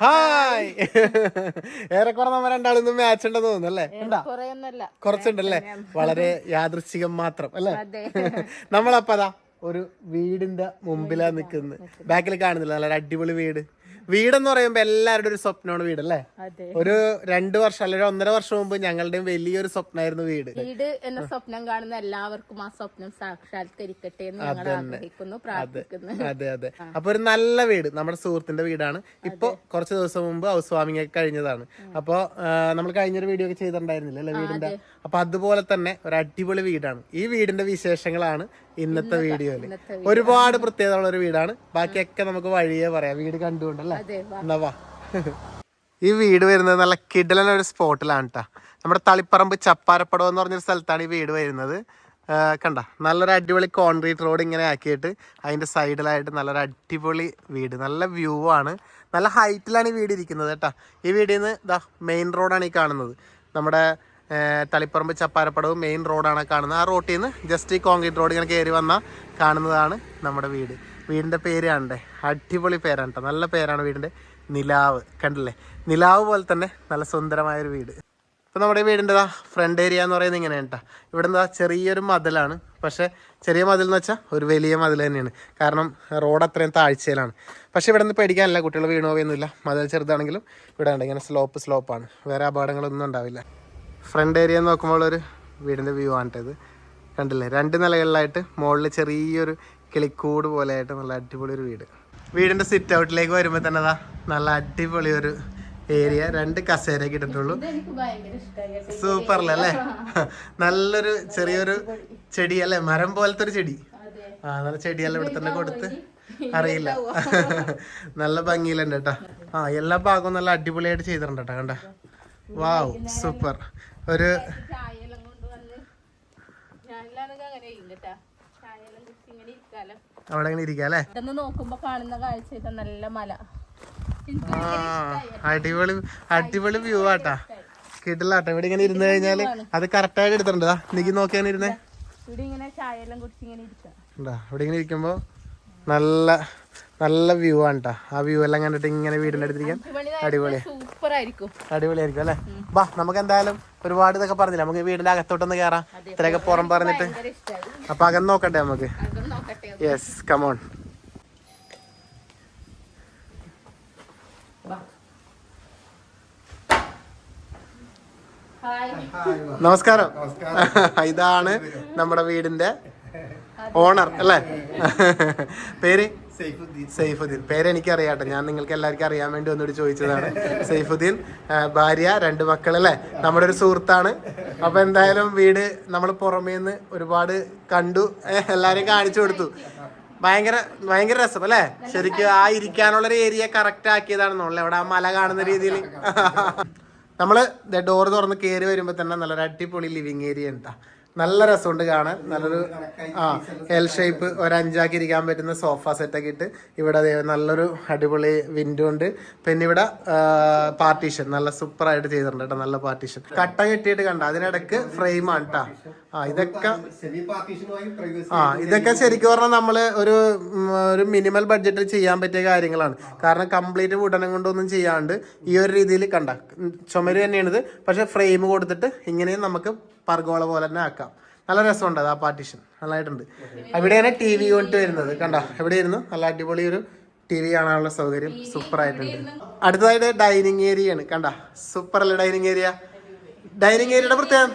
Hi. ഏറെക്കുറെ നമ്മൾ രണ്ടാളൊന്നും match ഉണ്ടെന്ന് തോന്നുന്നു അല്ലേ? കുറച്ചുണ്ടല്ലേ? വളരെ യാദൃശ്ചികം മാത്രം അല്ലേ? നമ്മളപ്പതാ ഒരു വീടിന്റെ മുമ്പിലാ നിക്കുന്നത് ബാക്കിൽ കാണുന്നില്ല നല്ല അടിപൊളി വീട്. വീടെന്ന് പറയുമ്പോ എല്ലാവരുടെ ഒരു സ്വപ്നമാണ് വീട് അല്ലേ? ഒരു രണ്ടു വർഷം അല്ലെങ്കിൽ ഒന്നര വർഷം മുമ്പ് ഞങ്ങളുടെയും വലിയൊരു സ്വപ്നമായിരുന്നു വീട്. വീട് എന്ന സ്വപ്നം കാണുന്ന എല്ലാവർക്കും ആ സ്വപ്നം സാക്ഷാത്കരിക്കട്ടെ എന്ന് ഞങ്ങൾ ആഗ്രഹിക്കുന്നു പ്രാർത്ഥിക്കുന്നു. അതെ അതെ അപ്പൊ ഒരു നല്ല വീട് നമ്മുടെ സുഹൃത്തിന്റെ വീടാണ്. ഇപ്പൊ കുറച്ച് ദിവസം മുമ്പ് ഹൗസ് വാമിംഗ് ഒക്കെ കഴിഞ്ഞതാണ്. അപ്പൊ നമ്മൾ കഴിഞ്ഞൊരു വീഡിയോ ഒക്കെ ചെയ്തിട്ടുണ്ടായിരുന്നില്ല അല്ലെ വീടിന്റെ? അപ്പൊ അതുപോലെ തന്നെ ഒരു അടിപൊളി വീടാണ്. ഈ വീടിന്റെ വിശേഷങ്ങളാണ് ഇന്നത്തെ വീഡിയോയിൽ. ഒരുപാട് പ്രത്യേകതയുള്ള ഒരു വീടാണ്. ബാക്കിയൊക്കെ നമുക്ക് വഴിയെ പറയാം. വീട് കണ്ടുകൊണ്ടല്ലേ. എന്നാ വാ. ഈ വീട് വരുന്നത് നല്ല കിടലൻ ഒരു സ്പോട്ടിലാണ് കേട്ടോ നമ്മുടെ തളിപ്പറമ്പ് ചപ്പാരപ്പടം എന്ന് പറഞ്ഞൊരു സ്ഥലത്താണ് ഈ വീട് വരുന്നത്. കണ്ട? നല്ലൊരു അടിപൊളി കോൺക്രീറ്റ് റോഡ് ഇങ്ങനെ ആക്കിയിട്ട് അതിന്റെ സൈഡിലായിട്ട് നല്ലൊരു അടിപൊളി വീട്. നല്ല വ്യൂ ആണ്. നല്ല ഹൈറ്റിലാണ് ഈ വീട് ഇരിക്കുന്നത് കേട്ടോ ഈ വീടിൽ നിന്ന് ഇതാ മെയിൻ റോഡാണ് ഈ കാണുന്നത്. നമ്മുടെ തളിപ്പറമ്പ് ചപ്പാരപ്പടവ് മെയിൻ റോഡാണ് കാണുന്നത്. ആ റോട്ടിൽ നിന്ന് ജസ്റ്റ് ഈ കോൺക്രീറ്റ് റോഡ് ഇങ്ങനെ കയറി വന്നാൽ കാണുന്നതാണ് നമ്മുടെ വീട്. വീടിന്റെ പേര് അടിപൊളി പേരാണ് നല്ല പേരാണ് വീടിന്റെ നിലാവ്. കണ്ടില്ലേ? നിലാവ് പോലെ തന്നെ നല്ല സുന്ദരമായൊരു വീട്. ഇപ്പോൾ നമ്മുടെ വീടിന്റെ ഫ്രണ്ട് ഏരിയ എന്ന് പറയുന്നത് ഇങ്ങനെയാണ് കേട്ടോ ഇവിടെ എന്താ ചെറിയൊരു മതിലാണ്. പക്ഷേ ചെറിയ മതിൽ എന്ന് വെച്ചാൽ ഒരു വലിയ മതിൽ തന്നെയാണ്. കാരണം റോഡ് അത്രയും താഴ്ചയിലാണ്. പക്ഷേ ഇവിടെ നിന്ന് പേടിക്കാനില്ല. കുട്ടികൾ വീണു പോവുകയൊന്നുമില്ല മതിൽ ചെറുതാണെങ്കിലും ഇവിടെ ഉണ്ട് ഇങ്ങനെ സ്ലോപ്പ് സ്ലോപ്പാണ് വേറെ അപകടങ്ങളൊന്നും ഉണ്ടാവില്ല. ഫ്രണ്ട് ഏരിയ നോക്കുമ്പോൾ ഒരു വീടിന്റെ വ്യൂ ആണ് ഇത്. കണ്ടില്ലേ? രണ്ട് നിലകളിലായിട്ട് മുകളിൽ ചെറിയൊരു കിളിക്കൂട് പോലെ ആയിട്ട് നല്ല അടിപൊളി ഒരു വീട്. വീടിന്റെ സിറ്റ് ഔട്ടിലേക്ക് വരുമ്പോൾ തന്നെ അതാ നല്ല അടിപൊളി ഒരു ഏരിയ. രണ്ട് കസേര ഇട്ടിട്ടുള്ളൂ. സൂപ്പറല്ലേ അല്ലേ? നല്ലൊരു ചെറിയൊരു ചെടി അല്ലേ? മരം പോലത്തെ ഒരു ചെടി. ആ നല്ല ചെടിയെല്ലാം ഇവിടെ തന്നെ കൊടുത്ത് അറിയില്ല. നല്ല ഭംഗിയിലുണ്ട് കേട്ടോ. ആ എല്ലാ ഭാഗവും നല്ല അടിപൊളിയായിട്ട് ചെയ്തിട്ടുണ്ട് കേട്ടോ കണ്ട? വാവ് സൂപ്പർ ഒരു അവിടെ ഇങ്ങനെ ഇരിക്കാം അല്ലേ? നോക്കുമ്പോ കാണുന്ന കാഴ്ച നല്ല മല. അടിപൊളി അടിപൊളി വ്യൂ ആട്ടാ. കിട്ടില്ലാട്ടോ ഇവിടെ ഇങ്ങനെ ഇരുന്ന് കഴിഞ്ഞാൽ അത് കറക്റ്റ് ആയിട്ട് എടുത്തിട്ടുണ്ട്. നിക്ക് നോക്കിയാണ് ഇരുന്നേ? ഇവിടെ ഇങ്ങനെ ചായയെല്ലാം കുടിച്ച് ഇങ്ങനെ ഇരിക്കാം. ഇവിടെ ഇങ്ങനെ ഇരിക്കുമ്പോ നല്ല നല്ല വ്യൂ ആണ് ആ വ്യൂ എല്ലാം കണ്ടിട്ട് ഇങ്ങനെ വീടിന്റെ അടുത്തിരിക്കാൻ അടിപൊളി. അടിപൊളിയായിരിക്കും അല്ലേ? ബാ നമുക്ക് എന്തായാലും ഒരുപാട് ഇതൊക്കെ പറഞ്ഞില്ല? നമുക്ക് വീടിന്റെ അകത്തോട്ടൊന്ന് കയറാം ഇത്രയൊക്കെ പുറം പറഞ്ഞിട്ട്. അപ്പൊ അകം നോക്കട്ടെ നമുക്ക്. യെസ് കമോൺ നമസ്കാരം. ഇതാണ് നമ്മുടെ വീടിന്റെ ഓണർ അല്ലേ? പേര്? സൈഫുദ്ദീൻ. പേര് അറിയാട്ടെ ഞാൻ നിങ്ങൾക്ക് എല്ലാവർക്കും അറിയാൻ വേണ്ടി ഒന്നുകൂടി ചോദിച്ചതാണ്. സൈഫുദ്ദീൻ ഭാര്യ രണ്ട് മക്കൾ അല്ലേ? നമ്മുടെ ഒരു സുഹൃത്താണ്. അപ്പൊ എന്തായാലും വീട് നമ്മൾ പുറമേ നിന്ന് ഒരുപാട് കണ്ടു. എല്ലാരെയും കാണിച്ചു കൊടുത്തു. ഭയങ്കര ഭയങ്കര രസം അല്ലേ? ശരിക്കും ആ ഇരിക്കാനുള്ള ഒരു ഏരിയ കറക്റ്റ് ആക്കിയതാണെന്നുള്ളത് അവിടെ ആ മല കാണുന്ന രീതിയിൽ. നമ്മൾ ഡോർ തുറന്ന് കയറി വരുമ്പോൾ തന്നെ നല്ലൊരു അടിപൊളി ലിവിങ് ഏരിയ ഉണ്ടാ? നല്ല രസമുണ്ട് കാണാൻ. നല്ലൊരു ആ എൽ ഷേപ്പ് ഒരു അഞ്ചാക്കി ഇരിക്കാൻ പറ്റുന്ന സോഫ സെറ്റൊക്കെ ഇട്ട് ഇവിടെ നല്ലൊരു അടിപൊളി വിൻഡോ ഉണ്ട്. പിന്നെ ഇവിടെ പാർട്ടീഷൻ നല്ല സൂപ്പർ ആയിട്ട് ചെയ്തിട്ടുണ്ട് കേട്ടോ നല്ല പാർട്ടീഷൻ കട്ട കെട്ടിയിട്ട് കണ്ട? അതിനിടക്ക് ഫ്രെയിം ആണ് കേട്ടോ ആ ഇതൊക്കെ ആ ഇതൊക്കെ ശരിക്കും പറഞ്ഞാൽ നമ്മൾ ഒരു ഒരു മിനിമൽ ബഡ്ജറ്റിൽ ചെയ്യാൻ പറ്റിയ കാര്യങ്ങളാണ്. കാരണം കംപ്ലീറ്റ് വുഡനം കൊണ്ടൊന്നും ചെയ്യാണ്ട് ഈ ഒരു രീതിയിൽ കണ്ട ചുമര് തന്നെയാണിത്. പക്ഷെ ഫ്രെയിം കൊടുത്തിട്ട് ഇങ്ങനെയും നമുക്ക് പർഗോള പോലെ തന്നെ ആക്കാം. നല്ല രസമുണ്ട് അത് ആ പാർട്ടീഷൻ നല്ലതായിട്ടുണ്ട് അവിടെയാണ് ടി വി യൂണിറ്റ് വരുന്നത്. കണ്ട എവിടെയായിരുന്നു? നല്ല അടിപൊളി ഒരു ടി വി കാണാനുള്ള സൗകര്യം. സൂപ്പർ ആയിട്ടുണ്ട് അടുത്തതായിട്ട് ഡൈനിങ് ഏരിയ ആണ്. കണ്ട സൂപ്പർ അല്ലേ ഡൈനിങ് ഏരിയ ഡൈനിങ് ഏരിയയുടെ പ്രത്യേകം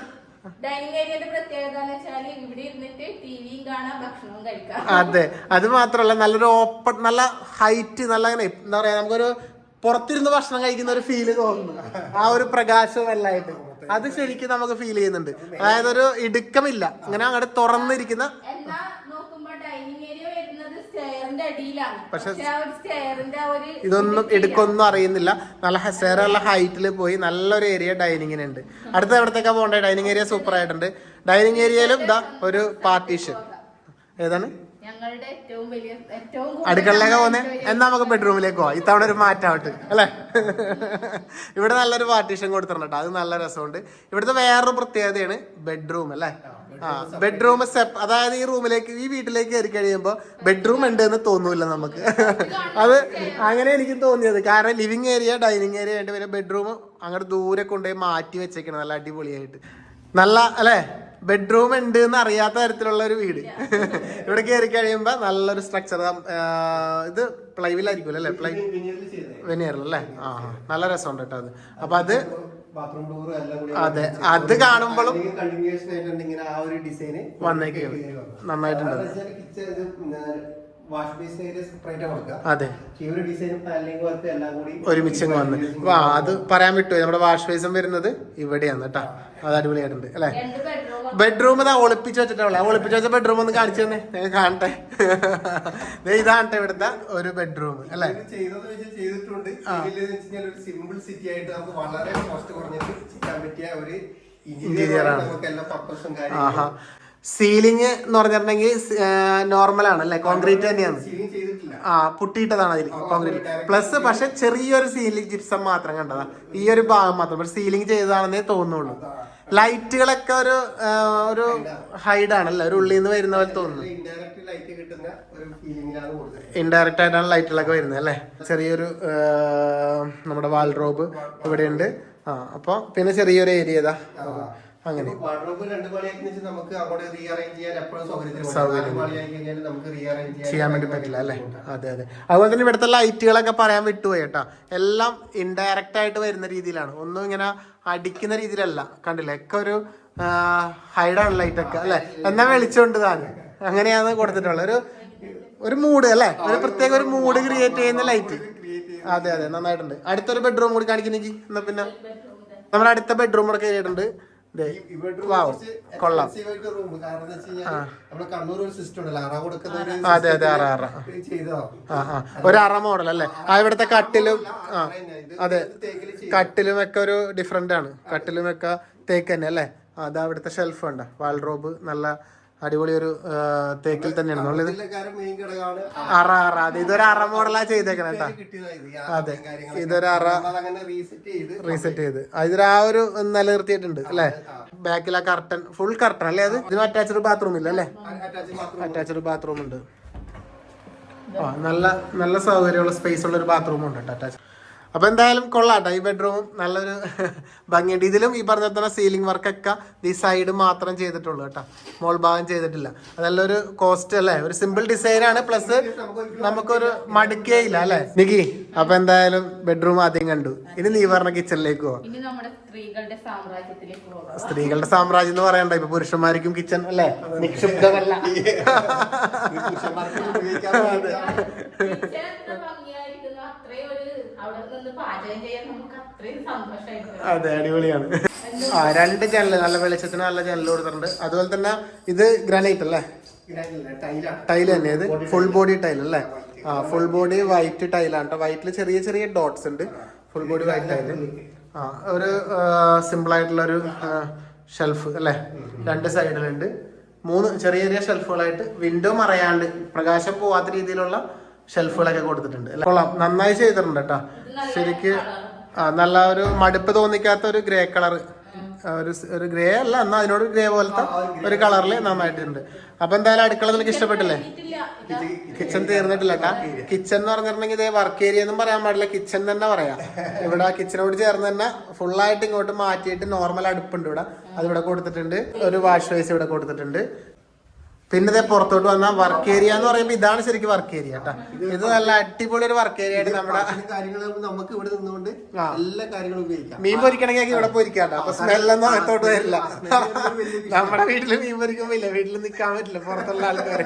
ഡൈനിങ് ഏരിയയുടെ പ്രത്യേകത എന്ന് വെച്ചാൽ ഇവിടെ ഇരുന്നിട്ട് ടിവിയും കാണാം ഭക്ഷണവും കഴിക്കാം. അതെ. അത് മാത്രല്ല നല്ലൊരു ഓപ്പൺ നല്ല ഹൈറ്റ് നല്ല അങ്ങനെ എന്താ പറയാ നമുക്കൊരു പുറത്തിരുന്ന് ഭക്ഷണം കഴിക്കുന്ന ഒരു ഫീൽ തോന്നുന്നു. ആ ഒരു പ്രകാശവും എല്ലായിട്ട് അത് ശരിക്കും നമുക്ക് ഫീൽ ചെയ്യുന്നുണ്ട്. അതായത് ഒരു ഇടുക്കമില്ല. അങ്ങനെ അങ്ങോട്ട് തുറന്നിരിക്കുന്ന എന്നാ നോക്കുമ്പോ ഡൈനിങ് ഏരിയ വരുന്നത് സ്റ്റെയറിന്റെ അടിയിലാണ്. പക്ഷെ ഒരു സ്റ്റെയറിന്റെ ഒരു ഇതൊന്നും എടുക്കൊന്നും അറിയുന്നില്ല. നല്ല ഹെസേറുള്ള ഹൈറ്റിൽ പോയി നല്ലൊരു ഏരിയ ഡൈനിങ്ങിനുണ്ട്. അടുത്ത എവിടത്തേക്കാ പോകണ്ടേ? ഡൈനിങ് ഏരിയ സൂപ്പർ ആയിട്ടുണ്ട് ഡൈനിങ് ഏരിയയിലും ഇതാ ഒരു പാർട്ടീഷൻ. ഏതാണ്? ഞങ്ങളുടെ ഏറ്റവും വലിയ ഏറ്റവും കൂടുതൽ അടുക്കളയിലേക്ക് പോകുന്നേ എന്നാ നമുക്ക് ബെഡ്റൂമിലേക്ക് പോവാം. ഇത്തവണ ഒരു മാറ്റാവട്ട് അല്ലേ? ഇവിടെ നല്ലൊരു പാർട്ടീഷൻ കൊടുത്തിട്ടുണ്ട് അത് നല്ല രസമുണ്ട്. ഇവിടുത്തെ വേറൊരു പ്രത്യേകതയാണ് ബെഡ്റൂം അല്ലേ? ആ ബെഡ്റൂം അതായത് ഈ റൂമിലേക്ക് ഈ വീട്ടിലേക്ക് കയറി കഴിയുമ്പോൾ ബെഡ്റൂം ഉണ്ട് എന്ന് തോന്നൂല നമുക്ക്. അത് അങ്ങനെ എനിക്ക് തോന്നിയത്. കാരണം ലിവിങ് ഏരിയ ഡൈനിങ് ഏരിയ ആയിട്ട് വരെ ബെഡ്റൂം അങ്ങോട്ട് ദൂരെ കൊണ്ടുപോയി മാറ്റി വെച്ചേക്കണം. നല്ല അടിപൊളിയായിട്ട്. നല്ല അല്ലേ? ബെഡ്റൂം ഉണ്ട് എന്ന് അറിയാത്ത തരത്തിലുള്ള ഒരു വീട്. ഇവിടെ കയറി കഴിയുമ്പോൾ നല്ലൊരു സ്ട്രക്ചർ ഇത് പ്ലൈവിലായിരിക്കും അല്ലേ? പ്ലൈ വെനിയറിലല്ലേ ആ ആ. നല്ല രസമുണ്ട് കേട്ടോ അത്. അപ്പൊ അത് അതെ അത് കാണുമ്പോഴും വന്നേക്കും നന്നായിട്ടുണ്ട്. വാഷ് ബേസിന് കൊടുക്കുക. അതെ. ഈ ഒരു ഡിസൈനും പാനലിംഗ് വർക്ക് എല്ലാം കൂടി ഒരുമിച്ച് വന്ന്. വാ അത് പറയാൻ വിട്ടു നമ്മുടെ വാഷ് ബേസും വരുന്നത് ഇവിടെയാണ് കേട്ടോ. അത് അടിപൊളിയായിട്ടുണ്ട് അല്ലേ? രണ്ട് ബെഡ്റൂം ബെഡ്റൂം ഇതാ ഒളിപ്പിച്ച് വെച്ചിട്ടുള്ള ഒളിപ്പിച്ച് വെച്ച ബെഡ്റൂം ഒന്ന് കാണിച്ചു തന്നെ. ഞങ്ങൾ കാണട്ടെ. ദേ ഇതാണ് ഇവിടുത്തെ ഒരു ബെഡ്റൂം അല്ലേ? ചെയ്തിട്ടുണ്ട്. സിമ്പിൾ സിറ്റി ആയിട്ട് നമുക്ക് വളരെ കോസ്റ്റ് കുറഞ്ഞിട്ട് ചെയ്യാൻ പറ്റിയ ഒരു ഇന്റീരിയർ ആണ്. നമുക്ക് എല്ലാ പർപ്പസും ആഹാ കാര്യങ്ങളും സീലിംഗ് എന്ന് പറഞ്ഞിട്ടുണ്ടെങ്കിൽ നോർമൽ ആണ് അല്ലെ? കോൺക്രീറ്റ് തന്നെയാണ്. ആ പുട്ടിയിട്ടതാണ് അതിൽ കോൺക്രീറ്റ് പ്ലസ് പക്ഷെ ചെറിയൊരു സീലിംഗ് ജിപ്സം മാത്രം കണ്ടതാ. ഈ ഒരു ഭാഗം മാത്രം. പക്ഷെ സീലിംഗ് ചെയ്തതാണെന്നേ തോന്നുള്ളൂ. ലൈറ്റുകളൊക്കെ ഒരു ഒരു ഹൈഡ് ആണല്ലേ ഒരു ഉള്ളിൽ നിന്ന് വരുന്ന പോലെ തോന്നുന്നു. ഇൻഡയറക്റ്റ് ആയിട്ടാണ് ലൈറ്റുകളൊക്കെ വരുന്നത് അല്ലേ? ചെറിയൊരു നമ്മുടെ നമ്മുടെ വാൾഡ്രോബ് ഇവിടെയുണ്ട്. ആ അപ്പോൾ പിന്നെ ചെറിയൊരു ഏരിയ ഇതാ. അങ്ങനെ. നമുക്ക് അങ്ങോട്ട് റീഅറേഞ്ച് ചെയ്യാൻ എപ്പോഴും സൗകര്യം. ചെയ്യാൻ വേണ്ടി പറ്റില്ല അല്ലേ? അതെ അതെ. അതുപോലെ തന്നെ ഇവിടുത്തെ ലൈറ്റുകളൊക്കെ പറയാൻ വിട്ടുപോയി കേട്ടോ. എല്ലാം ഇൻഡയറക്റ്റ് ആയിട്ട് വരുന്ന രീതിയിലാണ്. ഒന്നും ഇങ്ങനെ അടിക്കുന്ന രീതിയിലല്ല. കണ്ടില്ലേ? ഒക്കെ ഒരു ഹൈഡാണ് ലൈറ്റ് ഒക്കെ അല്ലെ? എന്നാ വെളിച്ചമുണ്ട് താൻ. അങ്ങനെയാണ് കൊടുത്തിട്ടുള്ളത്. ഒരു ഒരു മൂഡ് അല്ലേ? ഒരു പ്രത്യേക ഒരു മൂഡ് ക്രിയേറ്റ് ചെയ്യുന്ന ലൈറ്റ് അതെ അതെ. നന്നായിട്ടുണ്ട്. അടുത്തൊരു ബെഡ്റൂം കൂടി കാണിക്കുന്നെങ്കിൽ എന്നാ പിന്നെ? നമ്മുടെ അടുത്ത ബെഡ്റൂം കൂടെ കയറിയിട്ടുണ്ട് കൊള്ളാം. അറ അതെ അതെ ആ ആ. ഒരു അറ മോഡൽ അല്ലേ? ആ ഇവിടുത്തെ കട്ടിലും ആ അതെ. കട്ടിലും ഒക്കെ ഒരു ഡിഫറെന്റ് ആണ്. കട്ടിലും ഒക്കെ തേക്ക് തന്നെ അല്ലേ? അതാ ഇവിടുത്തെ ഷെൽഫ് ഉണ്ട്? വാൾഡ്രോബ് നല്ല അടിപൊളി ഒരു തേക്കിൽ തന്നെയാണ് ഘടകമാണ്. അറ അറ. അതെ ഇതൊരു അറ മോഡലാ ചെയ്തേക്കണം കേട്ടാ. അതെ. ഇതൊരു അറ റീസെറ്റ് ചെയ്ത് ഇതൊരു ആ ഒരു നിലനിർത്തിയിട്ടുണ്ട് അല്ലേ? ബാക്കിലാ കർട്ടൻ ഫുൾ കർട്ടൺ അല്ലേ അത്? ഇതിന് അറ്റാച്ച്ഡ് ബാത്റൂം ഇല്ല അല്ലേ? അറ്റാച്ച്ഡ് ബാത്റൂം ഉണ്ട്. ആ നല്ല നല്ല സൗകര്യമുള്ള സ്പേസ് ഉള്ള ഒരു ബാത്റൂം ഉണ്ട് കേട്ടോ അറ്റാച്ച് അപ്പൊ എന്തായാലും കൊള്ളാട്ടോ. ഈ ബെഡ്റൂമും നല്ലൊരു ഭംഗിയുണ്ട്. ഇതിലും ഈ പറഞ്ഞ തന്നെ സീലിംഗ് വർക്കൊക്കെ ഈ സൈഡ് മാത്രം ചെയ്തിട്ടുള്ളൂ കേട്ടോ. മോൾ ഭാഗം ചെയ്തിട്ടില്ല. നല്ലൊരു കോസ്റ്റ് അല്ലേ? ഒരു സിമ്പിൾ ഡിസൈനാണ് ആണ്. പ്ലസ് നമുക്കൊരു മടുക്കേയില്ല അല്ലേ? നിക്കി അപ്പൊ എന്തായാലും ബെഡ്റൂം ആദ്യം കണ്ടു. ഇനി നീ പറഞ്ഞ കിച്ചണിലേക്ക് പോവാം. ഇനി നമ്മുടെ സ്ത്രീകളുടെ സാമ്രാജ്യത്തിലേക്ക് പോകാം. സ്ത്രീകളുടെ സാമ്രാജ്യം എന്ന് പറയണ്ട? ഇപ്പൊ പുരുഷന്മാർക്കും കിച്ചൺ അല്ലേ? നിക്ഷുബ്ധമല്ല പുരുഷന്മാർക്ക് അതെ അടിപൊളിയാണ്. ആ രണ്ട് ജനൽ നല്ല വെളിച്ചത്തിന് നല്ല ജനൽ കൊടുത്തിട്ടുണ്ട്. അതുപോലെ തന്നെ ഇത് ഗ്രാനൈറ്റ് അല്ലേ. ടൈൽ തന്നെ ഇത് ഫുൾ ബോഡി ടൈൽ അല്ലേ? ആ ഫുൾ ബോഡി വൈറ്റ് ടൈലാണ് കേട്ടോ വൈറ്റിൽ ചെറിയ ചെറിയ ഡോട്ട്സ് ഉണ്ട്. ഫുൾ ബോഡി വൈറ്റ് ടൈൽ ആ ഒരു സിമ്പിൾ ആയിട്ടുള്ള ഒരു ഷെൽഫ് അല്ലേ? രണ്ട് സൈഡിലുണ്ട് മൂന്ന് ചെറിയ ചെറിയ ഷെൽഫുകളായിട്ട് വിൻഡോ മറയാണ്ട് പ്രകാശം പോവാത്ത രീതിയിലുള്ള ഷെൽഫുകളൊക്കെ കൊടുത്തിട്ടുണ്ട്? കൊള്ളാം. നന്നായി ചെയ്തിട്ടുണ്ട് കേട്ടോ ശരിക്ക് ആ നല്ല ഒരു മടുപ്പ് തോന്നിക്കാത്ത ഒരു ഗ്രേ കളർ. ഒരു ഒരു ഗ്രേ അല്ല എന്നാ അതിനോട് ഗ്രേ പോലത്തെ ഒരു കളറിൽ നന്നായിട്ടുണ്ട്. അപ്പൊ എന്തായാലും അടുക്കള നിനക്ക് ഇഷ്ടപ്പെട്ടില്ലേ? കിച്ചൺ തീർന്നിട്ടില്ല കേട്ടാ. കിച്ചൺ എന്ന് പറഞ്ഞിട്ടുണ്ടെങ്കിൽ ഇതേ വർക്ക് ഏരിയ എന്നും പറയാൻ പാടില്ല. കിച്ചൺ തന്നെ പറയാം. ഇവിടെ കിച്ചനോട് ചേർന്ന് തന്നെ ഫുള്ളായിട്ട് ഇങ്ങോട്ട് മാറ്റിയിട്ട് നോർമൽ അടുപ്പുണ്ട് ഇവിടെ. അതിവിടെ കൊടുത്തിട്ടുണ്ട്. ഒരു വാഷ് ബേസ് ഇവിടെ കൊടുത്തിട്ടുണ്ട്. പിന്നെ ഇതേ പുറത്തോട്ട് വന്ന വർക്ക് ഏരിയ എന്ന് പറയുമ്പോൾ ഇതാണ് ശരിക്കും വർക്ക് ഏരിയ കേട്ടോ ഇത് നല്ല അടിപൊളി ഒരു വർക്ക് ഏരിയ ആയിട്ട് നമ്മുടെ നമുക്ക് ഇവിടെ നിന്നുകൊണ്ട്. എല്ലാ കാര്യങ്ങളും ഉപയോഗിക്കാം. മീൻ പൊരിക്കണമെങ്കിൽ ഇവിടെ പൊരിക്കാട്ടോ. അപ്പൊ സ്മെല്ലൊന്നും അകത്തോട്ട് വരില്ല. നമ്മുടെ വീട്ടിൽ മീൻ പൊരിക്കുമ്പോ ഇല്ല. വീട്ടിൽ നിൽക്കാൻ പറ്റില്ല. പുറത്തുള്ള ആൾക്കാര്.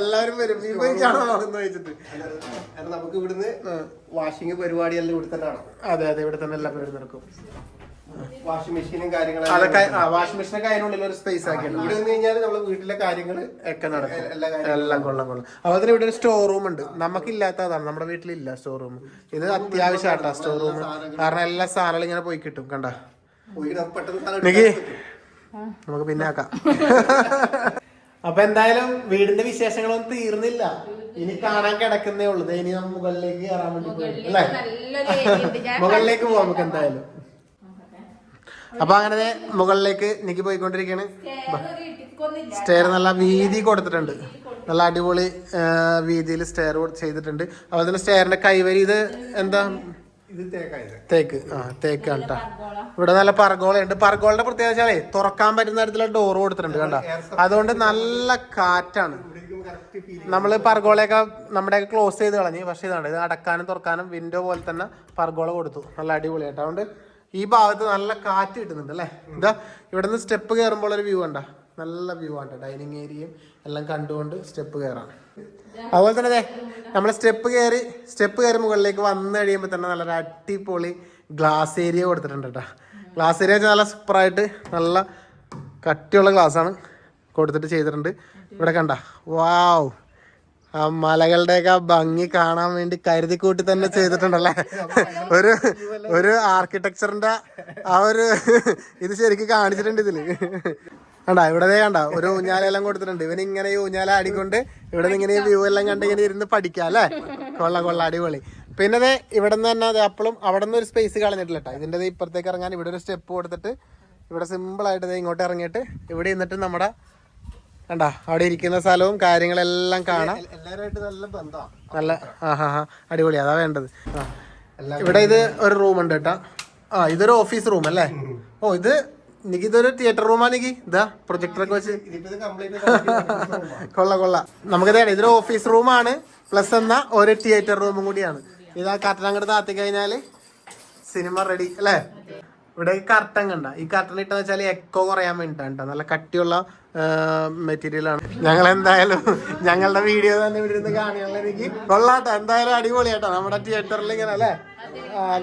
എല്ലാവരും വരും. മീൻ പൊരിക്കാണോ നോക്കുന്ന വെച്ചിട്ട് നമുക്ക് ഇവിടുന്ന് വാഷിംഗ് പരിപാടിയെല്ലാം ഇവിടെ തന്നെ അതെ അതെ. ഇവിടെ തന്നെ എല്ലാം ഇവിടെ നടക്കും. വാഷിംഗ് മെഷീനും കാര്യങ്ങളും അതൊക്കെ വാഷിംഗ് മെഷീനൊക്കെ അതിനുള്ളിൽ ഒരു സ്പേസ് ആക്കി ഇവിടെ നിന്ന് കഴിഞ്ഞാൽ നമ്മൾ വീട്ടിലെ കാര്യങ്ങൾ ഒക്കെ നടക്കും. എല്ലാ കാര്യങ്ങളും എല്ലാം കൊള്ളാം കൊള്ളാം. അപ്പൊ അതിന് ഇവിടെ ഒരു സ്റ്റോർ റൂം ഉണ്ട്. നമുക്കില്ലാത്തതാണ് നമ്മുടെ വീട്ടിലില്ല സ്റ്റോർ റൂം ഇത് അത്യാവശ്യമായിട്ടാ സ്റ്റോർ റൂം കാരണം എല്ലാ സാധനങ്ങളും ഇങ്ങനെ പോയി കിട്ടും. കണ്ട? നിക്കി. നമുക്ക് പിന്നെ ആക്കാം. അപ്പൊ എന്തായാലും വീടിന്റെ വിശേഷങ്ങളൊന്നും തീർന്നില്ല. ഇനി കാണാൻ കിടക്കുന്നേ ഉള്ളൂ. ഇനി നമ്മൾ മുകളിലേക്ക് കയറാൻ വേണ്ടി പോകും അല്ലേ? മുകളിലേക്ക് പോവാം നമുക്ക് എന്തായാലും. അപ്പൊ അങ്ങനെ ദേ മുകളിലേക്ക് നിക്ക് പോയിക്കൊണ്ടിരിക്കുകയാണ് സ്റ്റെയർ നല്ല വീതി കൊടുത്തിട്ടുണ്ട്. നല്ല അടിപൊളി വീതിയിൽ സ്റ്റെയർ ചെയ്തിട്ടുണ്ട്. അതുപോലെ തന്നെ സ്റ്റെയറിന്റെ കൈവരി ഇത് എന്താ? തേക്ക്. ആ തേക്ക് കണ്ടാ ഇവിടെ നല്ല പർഗോളയുണ്ട്. പർഗോളയുടെ പ്രത്യേകത വെച്ചാലേ തുറക്കാൻ പറ്റുന്ന തരത്തിലുള്ള ഡോർ കൊടുത്തിട്ടുണ്ട് കണ്ട? അതുകൊണ്ട് നല്ല കാറ്റാണ്. നമ്മൾ പർഗോളയൊക്കെ നമ്മുടെ ക്ലോസ് ചെയ്ത് കളഞ്ഞു പക്ഷേ ഇതാണ് ഇത് അടക്കാനും തുറക്കാനും വിൻഡോ പോലെ തന്നെ പർഗോള കൊടുത്തു. നല്ല അടിപൊളിയായിട്ട്. അതുകൊണ്ട് ഈ ഭാഗത്ത് നല്ല കാറ്റ് കിട്ടുന്നുണ്ട് അല്ലേ? എന്താ? ഇവിടെ നിന്ന് സ്റ്റെപ്പ് കയറുമ്പോൾ ഒരു വ്യൂ കണ്ട? നല്ല വ്യൂ ആണ് ഡൈനിങ് ഏരിയയും എല്ലാം കണ്ടുകൊണ്ട് സ്റ്റെപ്പ് കയറാം അതുപോലെ തന്നെ അതെ നമ്മൾ സ്റ്റെപ്പ് കയറി സ്റ്റെപ്പ് കയറി മുകളിലേക്ക് വന്നു കഴിയുമ്പോൾ തന്നെ നല്ലൊരു അടിപൊളി ഗ്ലാസ് ഏരിയ കൊടുത്തിട്ടുണ്ട് കേട്ടോ ഗ്ലാസ് ഏരിയ വെച്ചാൽ നല്ല സൂപ്പറായിട്ട് നല്ല കട്ടിയുള്ള ഗ്ലാസ് ആണ് കൊടുത്തിട്ട് ചെയ്തിട്ടുണ്ട്. ഇവിടെ കണ്ട? വാവ് ആ മലകളുടെയൊക്കെ ഭംഗി കാണാൻ വേണ്ടി കരുതി കൂട്ടി തന്നെ ചെയ്തിട്ടുണ്ടല്ലേ? ഒരു ഒരു ആർക്കിടെക്ചറിന്റെ ആ ഒരു ഇത് ശരിക്കും കാണിച്ചിട്ടുണ്ട് ഇതിൽ. കണ്ട ഇവിടെ കണ്ട ഒരു ഊഞ്ഞാലെല്ലാം കൊടുത്തിട്ടുണ്ട്. ഇവൻ ഇങ്ങനെ ഈ ഊഞ്ഞാല ആടിക്കൊണ്ട് ഇവിടെ നിന്ന് ഇങ്ങനെ വ്യൂ എല്ലാം കണ്ട് ഇങ്ങനെ ഇരുന്ന് പഠിക്കാം അല്ലേ? കൊള്ള കൊള്ള അടിപൊളി. പിന്നെ അതെ ഇവിടെ നിന്ന് തന്നെ അതെ അപ്പോഴും അവിടെ നിന്ന് ഒരു സ്പേസ് കളഞ്ഞിട്ടില്ല കേട്ടോ ഇതിന്റെ ദേ ഇപ്പുറത്തേക്ക് ഇറങ്ങാൻ ഇവിടെ ഒരു സ്റ്റെപ്പ് കൊടുത്തിട്ട് ഇവിടെ ദേ ഇങ്ങോട്ട് ഇറങ്ങിയിട്ട് ഇവിടെ നിന്നിട്ട് നമ്മുടെ കണ്ട അവിടെ ഇരിക്കുന്ന സ്ഥലവും കാര്യങ്ങളെല്ലാം കാണാം. എല്ലാവരുമായിട്ട് നല്ല ബന്ധമാണ് നല്ല ആ ഹാ ഹാ അടിപൊളി അതാ വേണ്ടത്. ഇവിടെ ഇത് ഒരു റൂം ഉണ്ട് കേട്ടാ. ആ ഇതൊരു ഓഫീസ് റൂം അല്ലേ? ഓ ഇത് എനിക്ക് ഇതൊരു തിയേറ്റർ റൂമാ എനിക്ക് ഇതാ പ്രൊജക്ടറൊക്കെ വെച്ച്. കൊള്ള കൊള്ള. നമുക്കിതാണ് ഇതൊരു ഓഫീസ് റൂമാണ്. പ്ലസ് എന്ന ഒരു തിയേറ്റർ റൂമും കൂടിയാണ്. ഇതാ കർട്ടൻ അങ്ങോട്ട് താത്തി കഴിഞ്ഞാൽ സിനിമ റെഡി അല്ലേ? ഇവിടെ കർട്ടൻ കണ്ട. ഈ കർട്ടൻ ഇട്ടെന്ന് വെച്ചാൽ എക്കോ കുറയാൻ വേണ്ടിട്ടാണ് കേട്ടോ. നല്ല കട്ടിയുള്ള മെറ്റീരിയൽ ആണ്. ഞങ്ങൾ എന്തായാലും ഞങ്ങളുടെ വീഡിയോ തന്നെ ഇവിടെ ഇരുന്ന് കാണുകയുള്ള എനിക്ക് കൊള്ളാട്ടോ. എന്തായാലും അടിപൊളിയാട്ടോ. നമ്മുടെ തിയേറ്ററിൽ ഇങ്ങനെ അല്ലേ?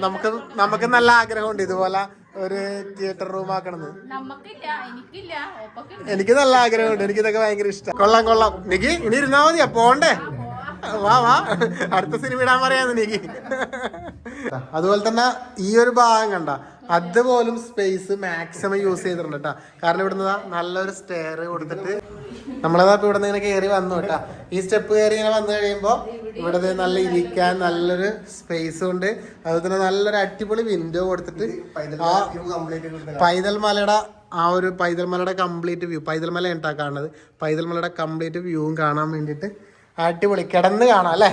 നമുക്ക് നമുക്ക് നല്ല ആഗ്രഹമുണ്ട് ഇതുപോലെ ഒരു തിയേറ്റർ റൂം ആക്കണമെന്ന് എനിക്ക് നല്ല ആഗ്രഹമുണ്ട്. എനിക്ക് ഇതൊക്കെ ഭയങ്കര ഇഷ്ടം. കൊള്ളാം കൊള്ളാം. നിക്ക് ഇനി ഇരുന്നാ മതിയാ പോണ്ടേ. വാ വാ. അടുത്ത സിനിമ ഇടാൻ പറയാന്ന് നിക്ക്. അതുപോലെ തന്നെ ഈ ഒരു ഭാഗം കണ്ട അതുപോലും സ്പേസ് മാക്സിമം യൂസ് ചെയ്തിട്ടുണ്ട് കേട്ടോ കാരണം ഇവിടുന്ന് നല്ലൊരു സ്റ്റെയർ കൊടുത്തിട്ട് നമ്മളതാ ഇപ്പൊ ഇവിടെ നിന്ന് ഇങ്ങനെ കയറി വന്നു കേട്ടോ ഈ സ്റ്റെപ്പ് കയറി ഇങ്ങനെ വന്നു കഴിയുമ്പോ ഇവിടെ നല്ല ഇരിക്കാൻ നല്ലൊരു സ്പേസ് ഉണ്ട്. അതുപോലെ തന്നെ നല്ലൊരു അടിപൊളി വിൻഡോ കൊടുത്തിട്ട് ആ പൈതൽ മലയുടെ ആ ഒരു പൈതൽ മലയുടെ കംപ്ലീറ്റ് വ്യൂ പൈതൽ മല ഉണ്ടാ കാണുന്നത്. പൈതൽ മലയുടെ കംപ്ലീറ്റ് വ്യൂവും കാണാൻ വേണ്ടിയിട്ട് അടിപൊളി. കിടന്ന് കാണാം അല്ലേ?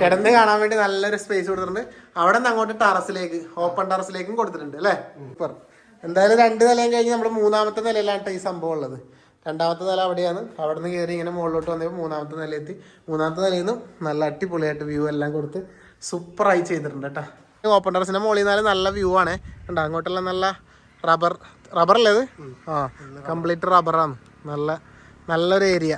കിടന്ന് കാണാൻ വേണ്ടി നല്ലൊരു സ്പേസ് കൊടുത്തിട്ടുണ്ട്. അവിടെ നിന്ന് അങ്ങോട്ട് ടെറസിലേക്ക് ഓപ്പൺ ടെറസിലേക്കും കൊടുത്തിട്ടുണ്ട് അല്ലേ? സൂപ്പർ എന്തായാലും രണ്ട് നിലയും കഴിഞ്ഞ് നമ്മൾ മൂന്നാമത്തെ നിലയിലാണ് ഈ സംഭവം ഉള്ളത്. രണ്ടാമത്തെ നില അവിടെയാണ്. അവിടെ നിന്ന് കയറി ഇങ്ങനെ മുകളിലോട്ട് വന്നപ്പോൾ മൂന്നാമത്തെ നിലയെത്തി. മൂന്നാമത്തെ നിലയിൽ നിന്നും നല്ല അടിപൊളിയായിട്ട് വ്യൂ എല്ലാം കൊടുത്ത് സൂപ്പറായി ചെയ്തിട്ടുണ്ട് കേട്ടോ. ഓപ്പൺ ടെറസിന്റെ മുകളിൽ നിന്നാലും നല്ല വ്യൂ ആണ്. കണ്ടോ അങ്ങോട്ടെല്ലാം നല്ല റബ്ബർ അല്ലേ ഇത്? ആ കംപ്ലീറ്റ് റബ്ബറാണ് നല്ല നല്ലൊരു ഏരിയ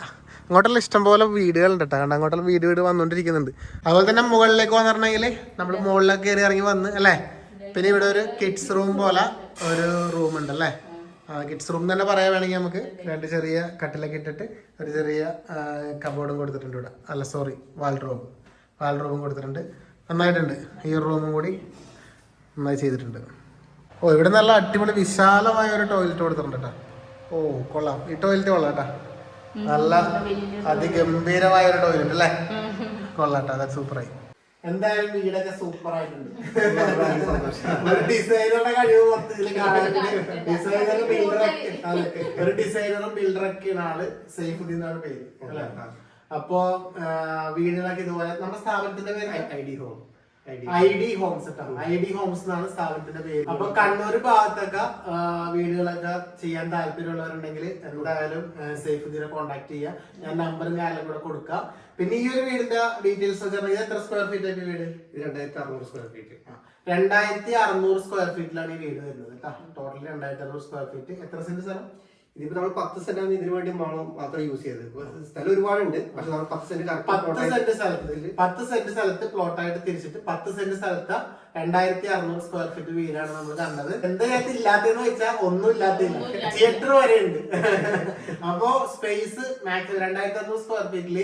അങ്ങോട്ടെല്ലാം ഇഷ്ടംപോലെ വീടുകളുണ്ട് കേട്ടോ കാരണം വീട് വീട് വന്നുകൊണ്ടിരിക്കുന്നുണ്ട് അതുപോലെ തന്നെ മുകളിലേക്ക് വന്നിട്ടുണ്ടെങ്കിൽ നമ്മൾ മുകളിലേക്ക് കയറി ഇറങ്ങി വന്ന് അല്ലേ? പിന്നെ ഇവിടെ ഒരു കിഡ്സ് റൂം പോലെ ഒരു റൂം ഉണ്ട് അല്ലേ? കിഡ്സ് റൂം തന്നെ പറയാൻ വേണമെങ്കിൽ നമുക്ക് രണ്ട് ചെറിയ കട്ടിലൊക്കെ ഇട്ടിട്ട് ഒരു ചെറിയ കബോർഡും കൊടുത്തിട്ടുണ്ട് ഇവിടെ. അല്ല സോറി വാൾഡ്രോബ് വാൾഡ്രോബും കൊടുത്തിട്ടുണ്ട്. നന്നായിട്ടുണ്ട്. ഈ റൂമും കൂടി നന്നായി ചെയ്തിട്ടുണ്ട്. ഓ ഇവിടെ നല്ല അടിപൊളി വിശാലമായ ഒരു ടോയ്ലറ്റ് കൊടുത്തിട്ടുണ്ട് കേട്ടോ ഓ കൊള്ളാം. ഈ ടോയ്ലറ്റ് കൊള്ളാം കേട്ടോ നല്ല അതിഗംഭീരമായ ഒരു ടോയ്ലറ്റ് അല്ലേ? കൊള്ളട്ടെ അതെ സൂപ്പറായി എന്തായാലും വീടൊക്കെ സൂപ്പർ ആയിട്ടുണ്ട് ഒരു ഡിസൈനറുടെ കഴിവ് ഡിസൈനർ ബിൽഡറൊക്കെ ഒരു ഡിസൈനറും ബിൽഡറൊക്കെയാണ് ആൾ. സൈഫുദ്ദീൻ എന്നാണ് പേര്. അപ്പോ വീടുകളൊക്കെ ഇതുപോലെ നമ്മുടെ സ്ഥാപനത്തിന്റെ പേര് I D home. I D homes I D homes എന്നാണ് സ്ഥാപനത്തിന്റെ പേര്. അപ്പൊ കണ്ണൂർ ഭാഗത്തൊക്കെ വീടുകളൊക്കെ ചെയ്യാൻ താല്പര്യമുള്ളവരുണ്ടെങ്കിൽ എന്തായാലും ഇതിനെ കോൺടാക്ട് ചെയ്യുക ഞാൻ നമ്പറും കാര്യം കൂടെ കൊടുക്കാം. പിന്നെ ഈ ഒരു വീടിന്റെ ഡീറ്റെയിൽസ് ഒക്കെ പറഞ്ഞാൽ എത്ര സ്ക്വയർ ഫീറ്റ് ആയിട്ട് വീട്? രണ്ടായിരത്തി അറുന്നൂറ് സ്ക്വയർ ഫീറ്റ് രണ്ടായിരത്തി അറുന്നൂറ് സ്ക്വയർ ഫീറ്റിലാണ് ഈ വീട് വരുന്നത് കേട്ടോ ടോട്ടൽ രണ്ടായിരത്തി അറുന്നൂറ് സ്ക്വയർ ഫീറ്റ് എത്ര സെന്റ് സ്ഥലം? ഇതിപ്പോ നമ്മൾ പത്ത് സെന്റാണ് ഇതിനു വേണ്ടി മാത്രം യൂസ് ചെയ്തത്. സ്ഥലം ഒരുപാടുണ്ട്. പക്ഷെ നമ്മൾ പത്ത് സെന്റ് പത്ത് സെന്റ് സ്ഥലത്തിൽ സ്ഥലത്ത്. പത്ത് സെന്റ് സ്ഥലത്ത് പ്ലോട്ടായിട്ട് തിരിച്ചിട്ട് പത്ത് സെന്റ് സ്ഥലത്ത് രണ്ടായിരത്തി അറുന്നൂറ് സ്ക്വയർ ഫീറ്റ് വീടാണ് നമ്മൾ കണ്ടത്. എന്താ ഇതിനകത്ത് ഇല്ലാത്തതെന്ന് വെച്ചാൽ ഒന്നും ഇല്ലാത്തില്ല തിയേറ്റർ വരെ ഉണ്ട് അപ്പോ സ്പേസ് മാക്സിമം രണ്ടായിരത്തി അറുന്നൂറ് സ്ക്വയർ ഫീറ്റിൽ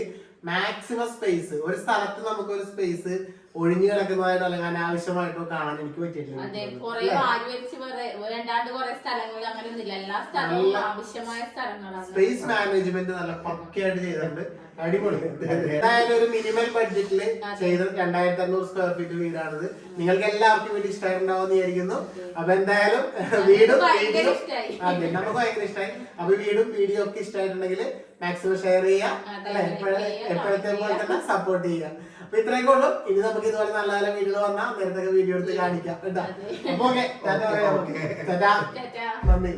മാക്സിമം സ്പേസ് ഒരു സ്ഥലത്ത് നമുക്ക് ഒരു സ്പേസ് ഒഴിഞ്ഞു കിടക്കുന്നതായിട്ടോ അല്ലെങ്കിൽ അനാവശ്യമായിട്ടോ കാണാൻ എനിക്ക് അതെ പറ്റിയിട്ടില്ല കൊറേ വാരി വലിച്ച് കൊറേ സ്ഥലങ്ങൾ എല്ലാ സ്ഥലവും ആവശ്യമായ സ്ഥലങ്ങളാണ്. സ്പേസ് മാനേജ്മെന്റ് നല്ല പക്കയായിട്ട് ചെയ്തിട്ടുണ്ട്. അടിപൊളി. എന്തായാലും ഒരു മിനിമം ബഡ്ജറ്റിൽ ചെയ്ത രണ്ടായിരത്തി അഞ്ഞൂറ് സ്ക്വയർ ഫീറ്റ് വീടാണിത്. നിങ്ങൾക്ക് എല്ലാവർക്കും വീട് ഇഷ്ടമായിട്ടുണ്ടാവും വിചാരിക്കുന്നു. അപ്പൊ എന്തായാലും വീടും വീഡിയോ. അതെ നമുക്ക് ഭയങ്കര ഇഷ്ടമായി അപ്പൊ വീടും വീഡിയോ ഒക്കെ ഇഷ്ടമായിട്ടുണ്ടെങ്കിൽ മാക്സിമം ഷെയർ ചെയ്യുക. അതെ, അല്ലെ? എപ്പോഴത്തെ പോലെ തന്നെ സപ്പോർട്ട് ചെയ്യുക. അപ്പൊ ഇത്രയൊക്കെ ഉള്ളൂ ഇനി നമുക്ക് ഇതുപോലെ നല്ല നല്ല വീഡിയോ വന്നാൽ നേരത്തെ വീഡിയോ എടുത്ത് കാണിക്കാം. കേട്ടോ. അപ്പൊ ഓക്കെ നന്ദി.